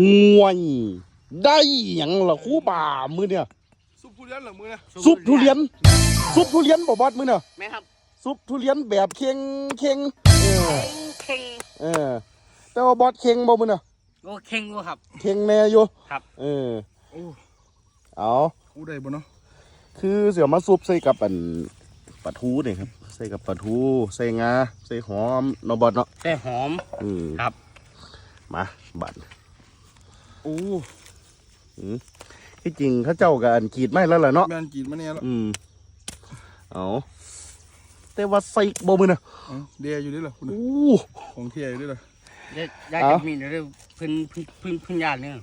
ห่วย ได้หยังล่ะครูป่ามือเนี่ย ซุปทุเรียนเหรอมือนะซุปทุเรียน ซุปทุเรียนบ่บอดมือเนี่ย แม่ครับซุปทุเรียนแบบเค็งเค็งเออ เข่งเออ แต่ว่าบอดเค็งบ่มือเนี่ยโอ้เข่งวะครับ เค็งแน่อยู่ครับ เออ โอ้เอากูได้บ่เนาะคือเสือมาซุปใส่กับอันปลาทูนี่ครับ ใส่กับปลาทู ใส่งา ใส่หอมเนาะบอดเนาะแต่หอม อืมครับ มาบัด โอ้ที่จริงเขาเจ้ากับอันกรีดไม่แล้วล่ะเนาะแมนกรีดมาเนี่ยแล้วอืมเอาแต่ว่าใส่บ่มือนะเอ้าเดียอยู่ด้วยเหรอคุณอู้ ของเทียอยู่ด้วยเหรอได้ได้เอ้า จะมีเรื่องพื้นพื้นพื้นพื้นยานเนี่ย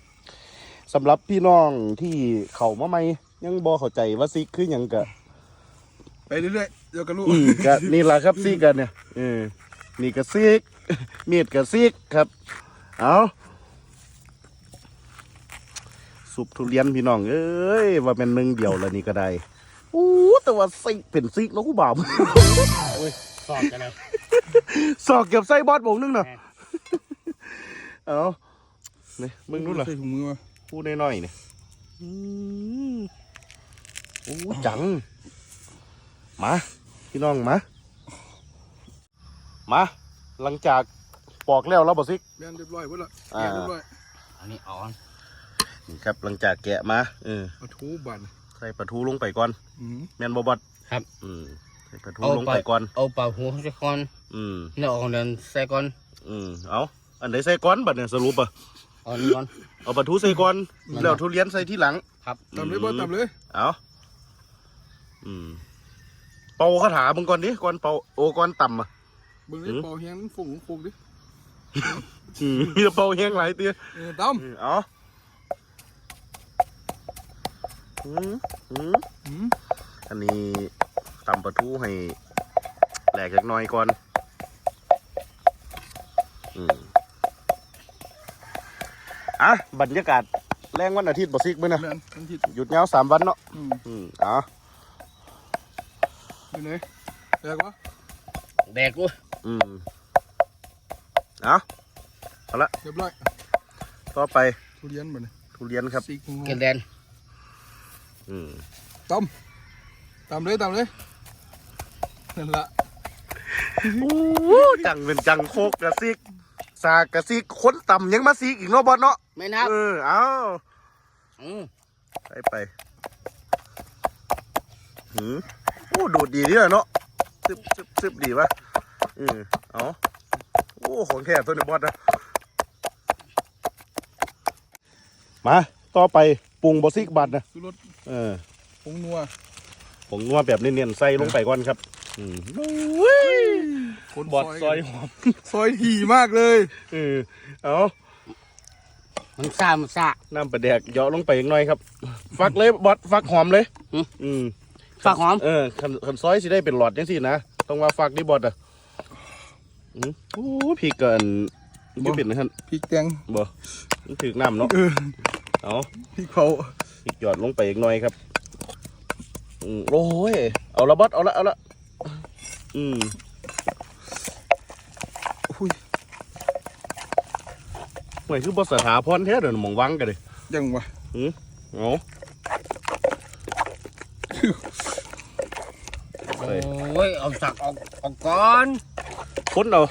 สำหรับพี่น้องที่เขามาใหม่ยังบ่เข้าใจว่าซิกคือหยังกะ ไปเรื่อยๆเดี๋ยวก็รู้อืมกะนี่ล่ะครับซิกกันเนี่ยเออนี่ก็ซิกมีดก็ซิกครับ เอา สุปทุเรียนพี่น้อง เอ้ย ว่าเป็นหนึ่งเดียวแล้วนี่ก็ได้อู้แต่ว่าซิกเป็นซิกแล้วกูบ่าวโอ้ยสอบกันแล้วสอกเก็บไส้บอดบงนึงเนาะแม่เอานี่มึงนู้นเหรอใส่ถุงมือมาพูดน้อยๆเนี่ยอืมโอ้จัง มา พี่น้องมา มา หลังจากปอกแล้วเราบอซิกแมนเรียบร้อยหมดละอ่าแกะเรียบร้อยอันนี้อ่อน นี่ครับหลังจากแกะมาเออเอาทูบันใส่ปลาทูลงไปก่อนอืมแมนบอบอดครับ อืมใส่ปลาทูลงไปก่อน เอาเป่าหัวเขาจะก่อนอืมแล้วเอาเดินใส่ก่อนอืมเอาอันไหนใส่ก่อนบัดเนี่ยสรุปอะเอานี่ก่อน เอาปลาทูใส่ก่อนแล้วทุเรียนใส่ที่หลัง ครับตามเลยบ่ตามเลยเอาอืม เป่าคาถามึงก่อนดิก่อนเป่าโอก่อนต่ำอะ เบิ่งดิอืมเป่าแฮงฝุ่งฝุ่งดิ อืมมีแต่เป่าแห้งหลายเตี้ยเออตั้มอืมเอา อืมอืมอืมอันนี้ตำปลาทูให้แหลกเล็กน้อยก่อนอืมอะบรรยากาศแรงวันอาทิตย์บ่ซิกมั้ยนะแมนทันทีหยุดยาวสามวันเนาะอืมอืมเอะอยู่ไหนแยกวะแดกกูอืมเอาเรียบร้อยต่อไปทุเรียนบ่เนี่ยทุเรียนครับซีกของเกลแดน อืมตั้มตามเลยตามเลยนั่นละโอ้จังเป็นจังโคกกระซิกสากกระซิกค้นต่ำยังมาซีกอีกเนาะบอสเนาะแม่นครับเออเอาอืมไปไปหืมโอ้ดูดดีนี่เลยเนาะซึบซึบซึบดีวะเออเอาโอ้ของแท้ตัวนี้บอสนะมา ต่อไปปรุงบอซิกบัตรนะสุรสเออผงนัวผงนัวแบบเนียนๆใส่ลงไปก่อนครับอืมคนบอดซอยกันหอมซอยถี่มากเลยเออเอามันซ่ามันซ่าน้ำปลาแดกเหยาะลงไปอีกหน่อยครับ ฟักเลยบอสฟักหอมเลย อืมอืมฝากหอมเออขันขันซอยสิได้เป็นหลอดจังสินะต้องว่าฟักดิบอสอะอืมโอ้พี่เกินบ่เป็นนะฮะพริกแกงบ่มันถึกน้ำเนาะ เออเอาพริกเผาพริกหยอดลงไปอีกหน่อยครับอืมโอ้ยเอาละบอสเอาละเอาละอืมอุ้ยหมายคือบอสถาพรแท้เดี๋ยวหมองวังกันเลยยังวะเอาไปโอ้ยเอาสักออกออกก่อนค้นเอา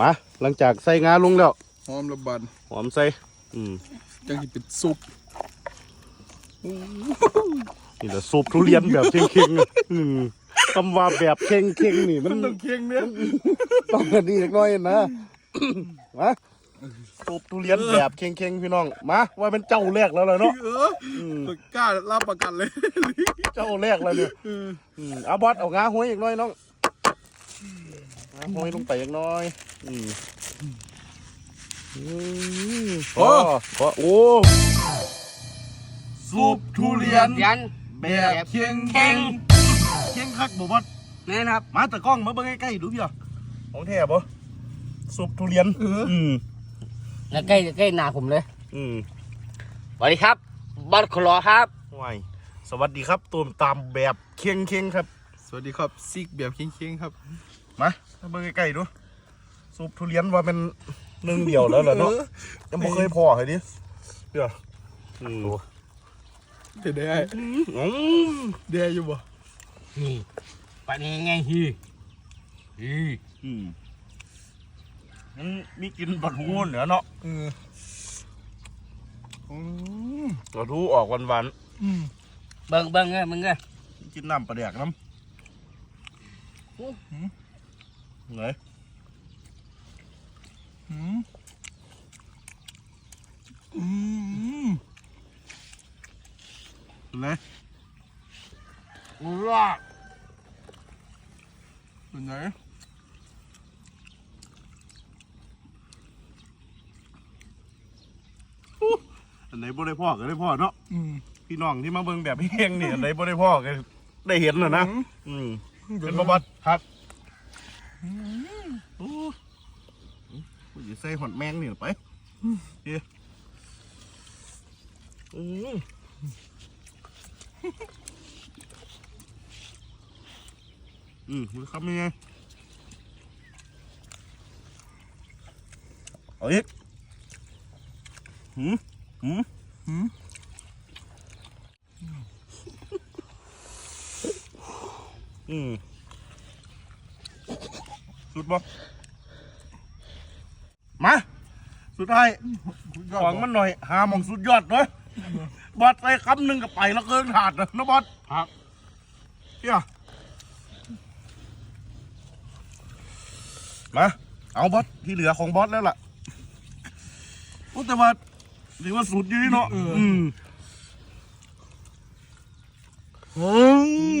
มา หลังจากใส่งาลงแล้ว หอมระบาดหอมใส่ อืม จังที่เป็นซุปนี่แหละซุปทุเรียนแบบเค็งๆอะอืมคำว่าแบบเค็งๆนี่มันมันต้องเคียงเนี่ยต้องกันนี่เล็กน้อยนะมาซุปทุเรียนแบบเค็งๆพี่น้องมาว่าเป็นเจ้าแรกแล้วล่ะเนาะเอออืมกล้ารับประกันเลยเจ้าแรกแล้วเนี่ยอืมเอาบอสเอางาห้อยอีกหน้อยน้องงาห้อยลงไปอีกหน้อย อืม อืมพอพอโอ้ซุปทุเรียนยันแบบเคียงเข่งเค็งคักบ่บอสแม่นครับ มาตะกล้องมาเบิ่งใกล้ๆดูพี่อะของแท้บ่ซุปทุเรียนเอออืมแล้วใกล้ใกล้หน้าผมเลย อืมสวัสดีครับบัตรคลอครับวายสวัสดีครับตูมตามแบบเคียงเคียงๆครับ สวัสดีครับซิกแบบเคียงๆครับมามาเบิ่งใกล้ๆดูซุปทุเรียนว่ามันห นึ่งเดียวแล้วเหรอเนาะยังไม่เคยพอเลยดิเดี๋ยวอืมเดี๋ยวได้อืมเดี๋ยวอยู่บ่นี่ปะนี่ไงฮีฮีอืมมันมีกินปลาทูเหนือเนาะเอออืมปลาทูออกหวานอืมเบิ่งเบิ่งเอ้ยมึงเอ้ยๆกินน้ำปลาแดกน้ำไหน อืมอืมไหนว้าเป็นไงอันไหนบ่ได้พ่อก็ได้พ่อเนาะพี่น้องที่มาเบิ่งแบบเฮงเนี่ยอันไหนบ่ได้พ่อก็ได้เห็นน่ะนะ อืมเป็นบ่บัดครับโอ้ กูสิใส่หอดแมงนี่ไปเฮ้ยอืมอืมมึงคำยังไงเอาอีกหืมหืมอืมอืมสุดบ่ มาสุดท้ายของมันหน่อย หาหมองสุดยอดเนาะบอสใส่คำหนึ่งกับไปแล้วเกินขาดนะนะบอสครับเฮียมา เอาบอสที่เหลือของบอสแล้วล่ะโอ้แต่ว่าถือว่าสุดอยี่เนาะอืมอืม